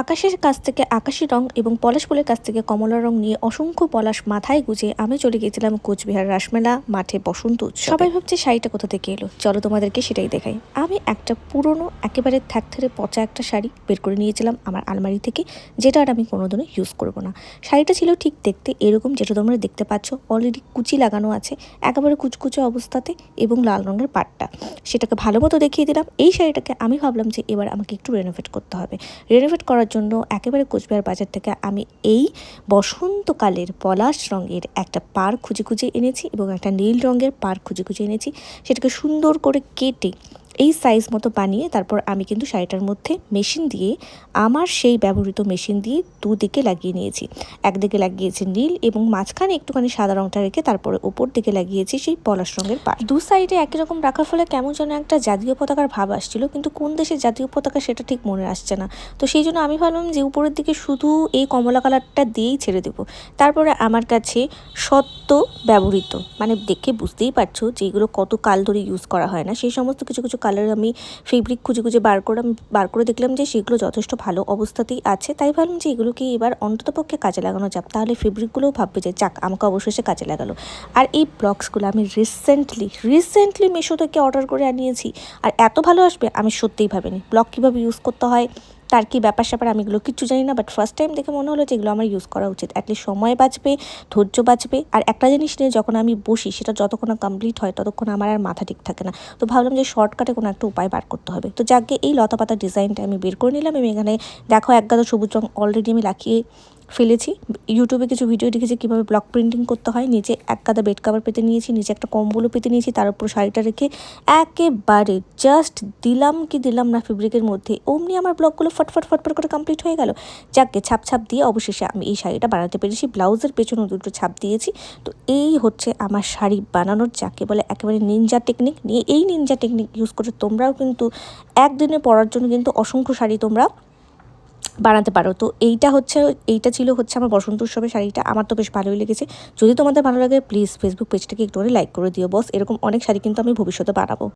আকাশের কাছ থেকে আকাশি রং এবং পলাশ ফুলের কাছ থেকে কমলা রং নিয়ে অসংখ্য পলাশ মাথায় গুজে আমি চলে গেছিলাম কোচবিহার রাসমেলা মাঠে বসন্ত সবাই ভাবছে শাড়িটা কোথা থেকে এলো? চলো তোমাদেরকে সেটাই দেখাই। আমি একটা পুরনো, একেবারে থ্যাকথেরে পচা একটা শাড়ি বের করে নিয়েছিলাম আমার আলমারি থেকে, যেটা আর আমি কোনোদিনও ইউজ করব না। শাড়িটা ছিল ঠিক দেখতে এরকম যেটা তোমরা দেখতে পাচ্ছ। অলরেডি কুচি লাগানো আছে, একেবারে কুচকুচে অবস্থাতে এবং লাল রঙের পাটটা। সেটাকে ভালো মতো দেখিয়ে দিলাম। এই শাড়িটাকে আমি ভাবলাম যে এবার আমাকে একটু রেনোভেট করতে হবে। রেনোভেট করার জন্য একেবারে কোচবিহার বাজার থেকে আমি এই বসন্তকালের পলাশ রঙের একটা পার খুঁজে খুঁজে এনেছি এবং একটা নীল রঙের পার খুঁজে খুঁজে এনেছি। সেটাকে সুন্দর করে কেটে এই সাইজ মতো বানিয়ে তারপর আমি কিন্তু শাড়িটার মধ্যে মেশিন দিয়ে আমার সেই ব্যবহৃত মেশিন দিয়ে দুদিকে লাগিয়ে নিয়েছি। একদিকে লাগিয়েছি নীল এবং মাঝখানে একটুখানি সাদা রঙটা রেখে তারপরে ওপর দিকে লাগিয়েছি সেই পলাশ রঙের পাড় দু সাইডে একই রকম রাখার ফলে কেমন যেন একটা জাতীয় পতাকার ভাব আসছিল, কিন্তু কোন দেশের জাতীয় পতাকা সেটা ঠিক মনে আসছে না। তো সেই জন্য আমি ভাবলাম যে উপরের দিকে শুধু এই কমলা কালারটা দিয়েই ছেড়ে দেবো। তারপরে আমার কাছে সত্য ব্যবহৃত মানে দেখে বুঝতেই পারছ যে এগুলো কত কাল ধরে ইউজ করা হয় না, সেই সমস্ত কিছু কিছু কালার আমি ফেব্রিক খুঁজে খুঁজে বার করলাম বার করে দেখলাম যে সেগুলো যথেষ্ট ভালো অবস্থাতেই আছে। তাই ভাবলাম যে এগুলোকে এবার অন্ততপক্ষে কাজে লাগানো যাক, তাহলে ফেব্রিকগুলোও ভাববে যে যাক, আমাকে অবশেষে কাজে লাগালো। আর এই ব্লগসগুলো আমি রিসেন্টলি রিসেন্টলি মিশো থেকে অর্ডার করে আনিয়েছি। আর এত ভালো আসবে আমি সত্যিই ভাবিনি। ব্লগ কীভাবে ইউজ করতে হয় তার কি ব্যাপার স্যাপার আমি এগুলো কিচ্ছু জানি না বাট ফার্স্ট টাইম দেখে মনে হলো যে এগুলো আমার ইউজ করা উচিত। অ্যাটলিস্ট সময় বাঁচবে, ধৈর্য বাঁচবে। আর একটা জিনিস নিয়ে যখন আমি বসি, সেটা যতক্ষণ না কমপ্লিট হয়, ততক্ষণ আমার আর মাথা ঠিক থাকে না। তো ভাবলাম যে শর্টকাটে কোনো একটা উপায় বার করতে হবে। তো যাকে এই লতা পাতার ডিজাইনটা আমি বের করে নিলাম আমি এখানে দেখো এক গাদা সবুজ রং অলরেডি আমি লাখিয়ে ফেলেছি। ইউটিউবে কিছু ভিডিও দেখেছি কীভাবে ব্লক প্রিন্টিং করতে হয়। নিচে এক কাদা বেড কাভার পেতে নিয়েছি, নিচে একটা কম্বলও পেতে নিয়েছি, তার উপর শাড়িটা রেখে একেবারে জাস্ট দিলাম কি দিলাম না ফেব্রিকের মধ্যে। অমনি আমার ব্লকগুলো ফটফট ফটফট করে কমপ্লিট হয়ে গেল। যাকে ছাপ ছাপ দিয়ে অবশেষে আমি এই শাড়িটা বানাতে পেরেছি। ব্লাউজের পেছনে দুটো ছাপ দিয়েছি। তো এই হচ্ছে আমার শাড়ি বানানোর, যাকে বলে একেবারে নিনজা টেকনিক নিয়ে এই নিনজা টেকনিক ইউজ করে তোমরাও কিন্তু একদিনে পরার জন্য কিন্তু অসংখ্য শাড়ি তোমরা বানাতে পারো। তো এইটা হচ্ছে, এইটা ছিল হচ্ছে আমার বসন্ত উৎসবের শাড়িটা। আমার তো বেশ ভালোই লেগেছে। যদি তোমাদের ভালো লাগে প্লিজ ফেসবুক পেজটাকে একটু লাইক করে দিও বস এরকম অনেক শাড়ি কিন্তু আমি ভবিষ্যতে বানাবো।